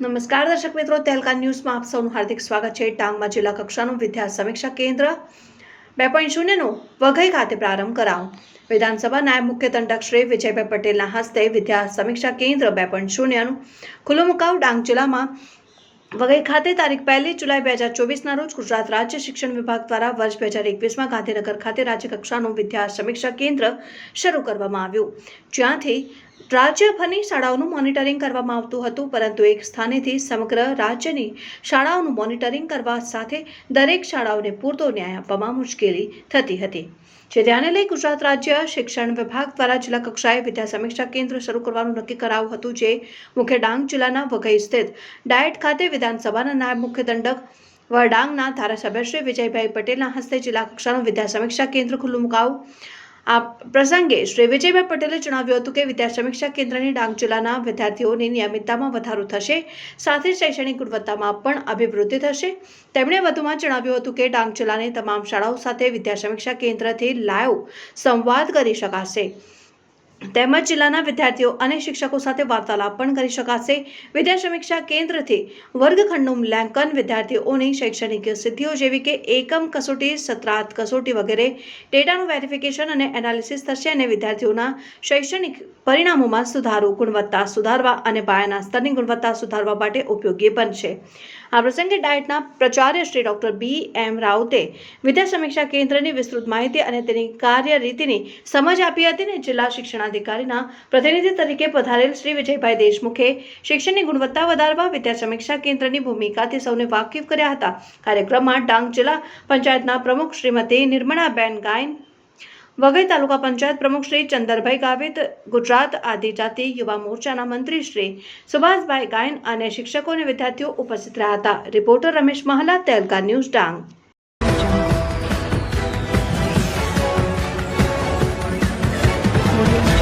નમસ્કાર દર્શક મિત્રો, તેલકા ન્યૂઝમાં આપ સૌનું હાર્દિક સ્વાગત છે. ડાંગમાં જિલ્લા કક્ષાનું વિદ્યા સમીક્ષા કેન્દ્ર બે પોઈન્ટ શૂન્યનો વઘઈ ખાતે પ્રારંભ કરાવ વિધાનસભા નાયબ મુખ્ય દંડક શ્રી વિજયભાઈ પટેલના હસ્તે વિદ્યા સમીક્ષા કેન્દ્ર બે પોઈન્ટ શૂન્યનું ખુલ્લો મુકાવ ડાંગ જિલ્લામાં વઘઈ ખાતે તારીખ પહેલી જુલાઈ બે હજાર ચોવીસના રોજ ગુજરાત રાજ્ય શિક્ષણ વિભાગ દ્વારા વર્ષ બે હજાર એકવીસમાં ગાંધીનગર ખાતે રાજ્ય કક્ષાનું વિદ્યા સમીક્ષા કેન્દ્ર શરૂ કરવામાં આવ્યું. જ્યાંથી રાજ્યભરની શાળાઓનું મોનિટરિંગ કરવામાં આવતું હતું, પરંતુ એક સ્થાનેથી સમગ્ર રાજ્યની શાળાઓનું મોનિટરિંગ કરવા સાથે દરેક શાળાઓને પૂરતો ન્યાય આપવામાં મુશ્કેલી થતી હતી. જે ધ્યાને લઈ ગુજરાત રાજ્ય શિક્ષણ વિભાગ દ્વારા જિલ્લા કક્ષાએ વિદ્યા સમીક્ષા કેન્દ્ર શરૂ કરવાનું નક્કી કરાયું હતું, જે મુખ્ય ડાંગ જિલ્લાના વઘઈ સ્થિત ડાયટ ખાતે વિધાનસભાના નાયબ મુખ્ય દંડક વડાંગના ધારાસભ્ય શ્રી વિજયભાઈ પટેલના હસ્તે જિલ્લા કક્ષાનું વિદ્યા સમીક્ષા કેન્દ્ર ખુલ્લું મુકાવું આ પ્રસંગે શ્રી વિજયભાઈ પટેલે જણાવ્યું હતું કે વિદ્યા સમીક્ષા કેન્દ્રની ડાંગ જિલ્લાના વિદ્યાર્થીઓની નિયમિતતામાં વધારો થશે, સાથે શૈક્ષણિક ગુણવત્તામાં પણ અભિવૃદ્ધિ થશે. તેમણે વધુમાં જણાવ્યું હતું કે ડાંગ જિલ્લાની તમામ શાળાઓ સાથે વિદ્યા સમીક્ષા કેન્દ્રથી લાઈવ સંવાદ કરી શકાશે. તેમજ જિલ્લાના વિદ્યાર્થીઓ અને શિક્ષકો સાથે વાર્તાલાપ પણ કરી શકાશે. વિદ્યા સમીક્ષા કેન્દ્રથી વર્ગખંડનું મૂલ્યાંકન વિદ્યાર્થીઓની શૈક્ષણિક સિદ્ધિઓ જેવી કે એકમ કસોટી સત્રાંત કસોટી વગેરે ડેટાનું વેરિફિકેશન અને એનાલિસિસ થશે અને વિદ્યાર્થીઓના શૈક્ષણિક પરિણામોમાં સુધારો, ગુણવત્તા સુધારવા અને પાયાના સ્તરની ગુણવત્તા સુધારવા માટે ઉપયોગી બનશે. આ પ્રસંગે ડાયટના પ્રચાર્ય શ્રી ડોક્ટર બી એમ રાઉતે વિદ્યા સમીક્ષા કેન્દ્રની વિસ્તૃત માહિતી અને તેની કાર્યરીતિની સમજ આપી હતી અને જિલ્લા શિક્ષણાધિકારીના પ્રતિનિધિ તરીકે પધારેલ શ્રી વિજયભાઈ દેશમુખે શિક્ષણની ગુણવત્તા વધારવા, વિદ્યા સમીક્ષા કેન્દ્રની ભૂમિકાથી સૌને વાકેફ કર્યા હતા. કાર્યક્રમમાં ડાંગ જિલ્લા પંચાયતના પ્રમુખ શ્રીમતી નિર્મળાબેન ગાયન, વઘઈ તાલુકા પંચાયત પ્રમુખ શ્રી ચંદરભાઈ ગાવિત, ગુજરાત આદિજાતિ યુવા મોરચાના મંત્રી શ્રી સુભાષભાઈ ગાયન અને શિક્ષકો અને વિદ્યાર્થીઓ ઉપસ્થિત રહ્યા હતા. રિપોર્ટર રમેશ મહલા, તેલકા ન્યૂઝ ડાંગ. Audio